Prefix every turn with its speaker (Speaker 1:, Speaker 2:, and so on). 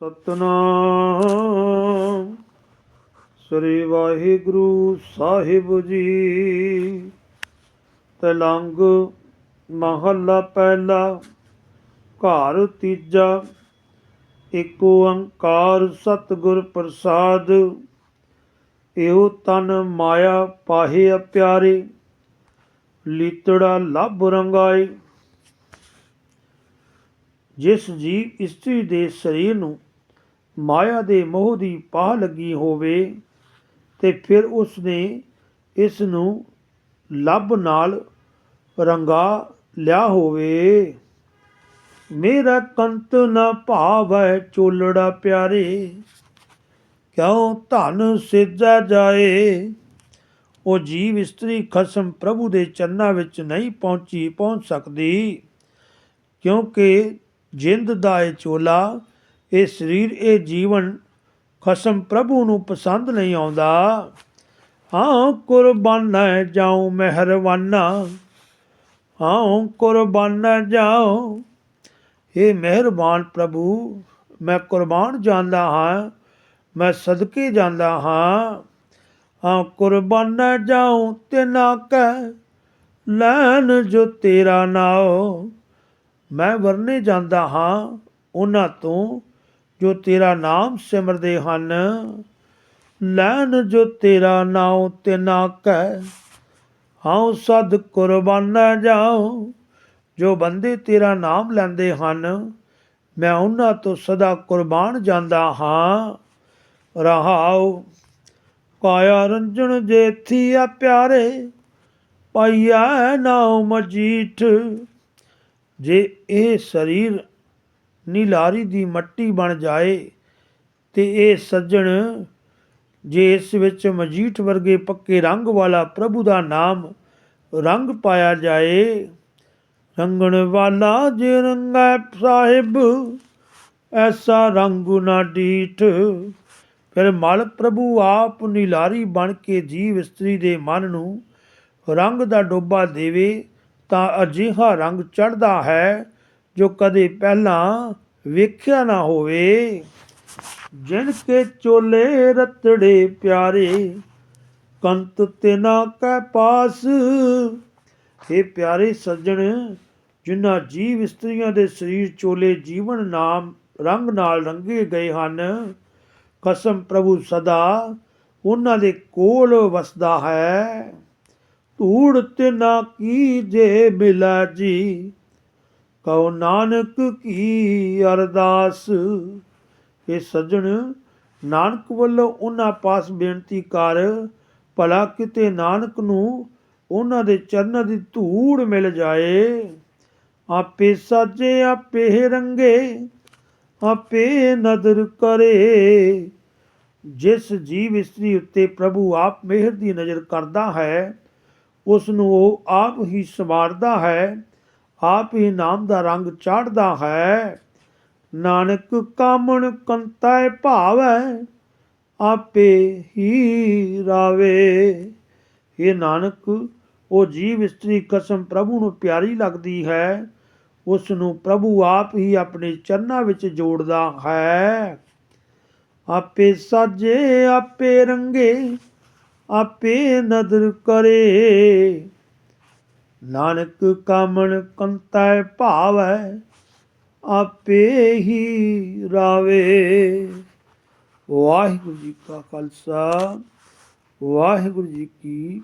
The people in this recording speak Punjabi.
Speaker 1: ਸਤਨਾਮ। ਸ੍ਰੀ ਵਾਹਿਗੁਰੂ ਸਾਹਿਬ ਜੀ। ਤਲੰਗ ਮਹੱਲਾ ਪਹਿਲਾ, ਘਰ ਤੀਜਾ ਏਕ ਓੰਕਾਰ ਸਤਿਗੁਰ ਪ੍ਰਸਾਦ। ਇਹੋ ਤਨ ਮਾਇਆ ਪਾਹੇ ਪਿਆਰੇ ਲੀਤੜਾ ਲੱਭ ਰੰਗਾਏ। ਜਿਸ ਜੀਵ ਇਸਤਰੀ ਦੇ ਸਰੀਰ ਨੂੰ ਮਾਇਆ ਦੇ ਮੋਹ ਦੀ ਪਾਹ ਲੱਗੀ ਹੋਵੇ ਤੇ ਫਿਰ ਉਸ ਨੇ ਇਸ ਨੂੰ ਲੱਭ ਨਾਲ ਰੰਗਾ ਲਿਆ ਹੋਵੇ। ਮੇਰਾ ਕੰਤ ਨਾ ਭਾਵੈ ਚੋਲੜਾ ਪਿਆਰੇ, ਕਿਉ ਧਨ ਸਿੱਜਾ ਜਾਏ? ਉਹ ਜੀਵ ਇਸਤਰੀ ਖਸਮ ਪ੍ਰਭੂ ਦੇ ਚਰਨਾਂ ਵਿੱਚ ਨਹੀਂ ਪਹੁੰਚੀ, ਪਹੁੰਚ ਸਕਦੀ, ਕਿਉਂਕਿ ਜਿੰਦ ਦਾ ਇਹ ਚੋਲਾ ਇਹ ਸਰੀਰ, ਇਹ ਜੀਵਨ ਖਸਮ ਪ੍ਰਭੂ ਨੂੰ ਪਸੰਦ ਨਹੀਂ ਆਉਂਦਾ। ਹਾਂ, ਕੁਰਬਾਨਾ ਜਾਉ ਮਿਹਰਬਾਨਾ। ਹਾਂ, ਕੁਰਬਾਨਾ ਜਾਉ। ਇਹ ਮਿਹਰਬਾਨ ਪ੍ਰਭੂ, ਮੈਂ ਕੁਰਬਾਨ ਜਾਂਦਾ ਹਾਂ, ਮੈਂ ਸਦਕੇ ਜਾਂਦਾ ਹਾਂ। ਹਾਂ, ਕੁਰਬਾਨਾ ਜਾਉ ਤੇ ਨਾ ਕਹਿ, ਲੈਣ ਜੋ ਤੇਰਾ ਨਾਉ। ਮੈਂ ਵਰਨੇ ਜਾਂਦਾ ਹਾਂ, ਉਹਨਾਂ ਤੋਂ ਜੋ ਤੇਰਾ ਨਾਮ ਸਿਮਰਦੇ ਹਨ, ਲੈਣ ਜੋ ਤੇਰਾ ਨਾਮ ਤੇ ਨਾ ਕਹਿ ਹਉ ਸਦ ਕੁਰਬਾਨਾ ਜਾਉ, ਜੋ ਬੰਦੇ ਤੇਰਾ ਨਾਮ ਲੈਂਦੇ ਹਨ, ਮੈਂ ਉਹਨਾਂ ਤੋਂ ਸਦਾ ਕੁਰਬਾਨ ਜਾਂਦਾ ਹਾਂ। ਰਹਾਉ ਕਾਇਆ ਰੰਜਣ ਜੇਥੀ ਆ ਪਿਆਰੇ ਪਾਈਆ ਨਾਉ ਮਜੀਠ। ਜੇ ਇਹ ਸਰੀਰ ਨੀਲਾਰੀ ਦੀ ਮੱਟੀ ਬਣ ਜਾਏ ਤੇ ਇਹ ਸੱਜਣ ਜੇ ਇਸ ਵਿੱਚ ਮਜੀਠ ਵਰਗੇ ਪੱਕੇ ਰੰਗ ਵਾਲਾ ਪ੍ਰਭੂ ਦਾ ਨਾਮ ਰੰਗ ਪਾਇਆ ਜਾਏ, ਰੰਗਣ ਵਾਲਾ ਜੇ ਰੰਗਾ ਸਾਹਿਬ, ਐਸਾ ਰੰਗ ਨਾ ਡੀਠ। ਫਿਰ ਮਲ ਪ੍ਰਭੂ ਆਪ ਨੀਲਾਰੀ ਬਣ ਕੇ ਜੀਵ ਇਸਤਰੀ ਦੇ ਮਨ ਨੂੰ ਰੰਗ ਦਾ ਡੋਬਾ ਦੇਵੇ ਤਾਂ ਅਜਿਹਾ ਰੰਗ ਚੜਦਾ ਹੈ। ਜੋ ਕਦੇ ਪਹਿਲਾਂ ਵੇਖਿਆ ਨਾ ਹੋਵੇ, ਜਿਨ ਕੇ ਚੋਲੇ ਰਤੜੇ ਪਿਆਰੇ, ਕੰਤ ਤਿਨਾ ਕੈ ਪਾਸ। ਇਹ ਪਿਆਰੇ ਸੱਜਣ, ਜਿਨ੍ਹਾਂ ਜੀਵ ਇਸਤਰੀਆਂ ਦੇ ਸਰੀਰ ਚੋਲੇ ਜੀਵਨ ਨਾਮ, ਰੰਗ ਨਾਲ ਰੰਗੇ ਗਏ ਹਨ, ਕਸਮ ਪ੍ਰਭੂ ਸਦਾ ਉਹਨਾਂ ਦੇ ਕੋਲ ਵਸਦਾ ਹੈ। ਧੂੜ ਤੇ ਨਾ ਕੀ ਜੇ ਮਿਲਾ ਜੀ ਕਉ ਨਾਨਕ ਕੀ ਅਰਦਾਸ? ਇਹ ਸੱਜਣ, ਨਾਨਕ ਵੱਲੋਂ ਉਹਨਾਂ ਪਾਸ ਬੇਨਤੀ ਕਰ, ਭਲਾ ਕਿਤੇ ਨਾਨਕ ਨੂੰ ਉਹਨਾਂ ਦੇ ਚਰਨਾਂ ਦੀ ਧੂੜ ਮਿਲ ਜਾਏ। ਆਪੇ ਸਾਜੇ, ਆਪੇ ਰੰਗੇ, ਆਪੇ ਨਦਰ ਕਰੇ। ਜਿਸ ਜੀਵ ਇਸਤਰੀ ਉੱਤੇ ਪ੍ਰਭੂ ਆਪ ਮਿਹਰ ਦੀ ਨਜ਼ਰ ਕਰਦਾ ਹੈ ਉਸ ਨੂੰ ਉਹ ਆਪ ਹੀ ਸਵਾਰਦਾ ਹੈ। ਆਪ ਹੀ ਨਾਮ ਦਾ ਰੰਗ ਚਾੜਦਾ ਹੈ। ਨਾਨਕ ਕਾਮਣ ਕੰਤੈ ਭਾਵੈ, ਆਪੇ ਹੀ ਰਾਵੇ। ਇਹ ਨਾਨਕ, ਉਹ ਜੀਵ ਇਸਤਰੀ ਕਸਮ ਪ੍ਰਭੂ ਨੂੰ ਪਿਆਰੀ ਲੱਗਦੀ ਹੈ। ਉਸ ਨੂੰ ਪ੍ਰਭੂ ਆਪ ਹੀ ਆਪਣੇ ਚਰਨਾਂ ਵਿੱਚ ਜੋੜਦਾ ਹੈ। ਆਪੇ ਸਾਜੇ, ਆਪੇ ਰੰਗੇ, ਆਪੇ ਨਦਰ ਕਰੇ। ਨਾਨਕ ਕਾਮਣ ਕੰਤੈ ਭਾਵੈ ਆਪੇ ਹੀ ਰਾਵੇ। ਵਾਹਿਗੁਰੂ ਜੀ ਕਾ ਖਾਲਸਾ ਵਾਹਿਗੁਰੂ ਜੀ ਕੀ